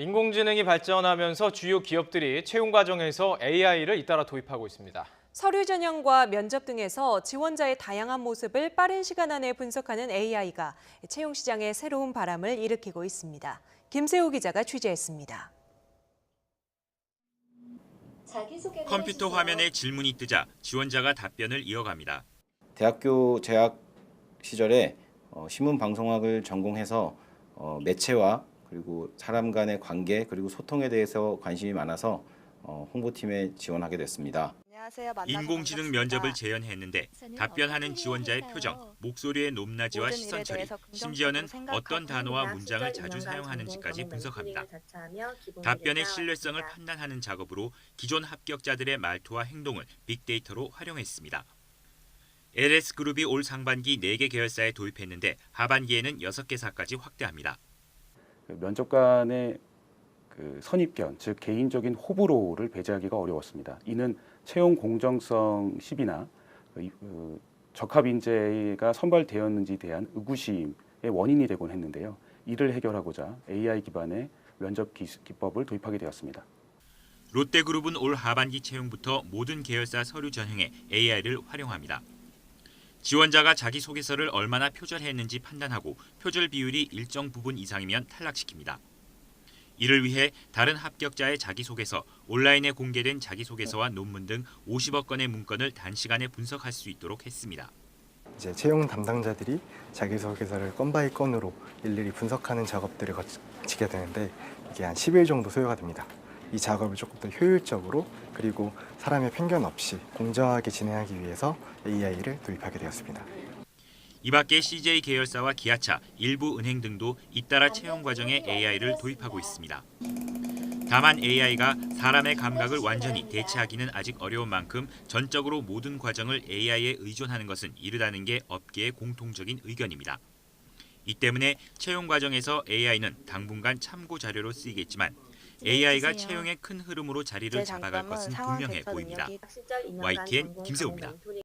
인공지능이 발전하면서 주요 기업들이 채용 과정에서 AI를 잇따라 도입하고 있습니다. 서류 전형과 면접 등에서 지원자의 다양한 모습을 빠른 시간 안에 분석하는 AI가 채용 시장에 새로운 바람을 일으키고 있습니다. 김세호 기자가 취재했습니다. 컴퓨터 화면에 질문이 뜨자 지원자가 답변을 이어갑니다. 대학교 재학 시절에 어, 신문 방송학을 전공해서 어, 매체와 그리고 사람 간의 관계 그리고 소통에 대해서 관심이 많아서 어, 홍보팀에 지원하게 됐습니다. 인공지능 반갑습니다. 면접을 재현했는데 답변하는 지원자의 표정, 목소리의 높낮이와 시선 처리, 심지어는 어떤 단어와 문장을 자주 사용하는지까지 분석합니다. 답변의 신뢰성을. 판단하는 작업으로 기존 합격자들의 말투와 행동을 빅데이터로 활용했습니다. LS그룹이 올 상반기 4개 계열사에 도입했는데 하반기에는 6개사까지 확대합니다. 그 면접관의 그 선입견, 즉 개인적인 호불호를 배제하기가 어려웠습니다. 이는 채용 공정성 시비나 그 이- 그 적합 인재가 선발되었는지에 대한 의구심의 원인이 되곤 했는데요. 이를 해결하고자 AI 기반의 면접 기- 기법을 도입하게 되었습니다. 롯데그룹은 올 하반기 채용부터 모든 계열사 서류 전형에 AI를 활용합니다. 지원자가 자기소개서를 얼마나 표절했는지 판단하고 표절 비율이 일정 부분 이상이면 탈락시킵니다. 이를 위해 다른 합격자의 자기소개서, 온라인에 공개된 자기소개서와 논문 등 50억 건의 문건을 단시간에 분석할 수 있도록 했습니다. 이제 채용 담당자들이 자기소개서를 건 바이 건으로 일일이 분석하는 작업들을 거치게 되는데 이게 한 10일 정도 소요가 됩니다. 이 작업을 조금 더 효율적으로 그리고 사람의 편견 없이 공정하게 진행하기 위해서 AI를 도입하게 되었습니다. 이 밖에 CJ 계열사와 기아차, 일부 은행 등도 잇따라 채용 과정에 AI를 도입하고 있습니다. 다만 AI가 사람의 감각을 완전히 대체하기는 아직 어려운 만큼 전적으로 모든 과정을 AI에 의존하는 것은 이르다는 게 업계의 공통적인 의견입니다. 이 때문에 채용 과정에서 AI는 당분간 참고 자료로 쓰이겠지만 AI가. 채용의 큰 흐름으로 자리를 제 잡아갈 것은 분명해 보입니다. YTN 김세호입니다.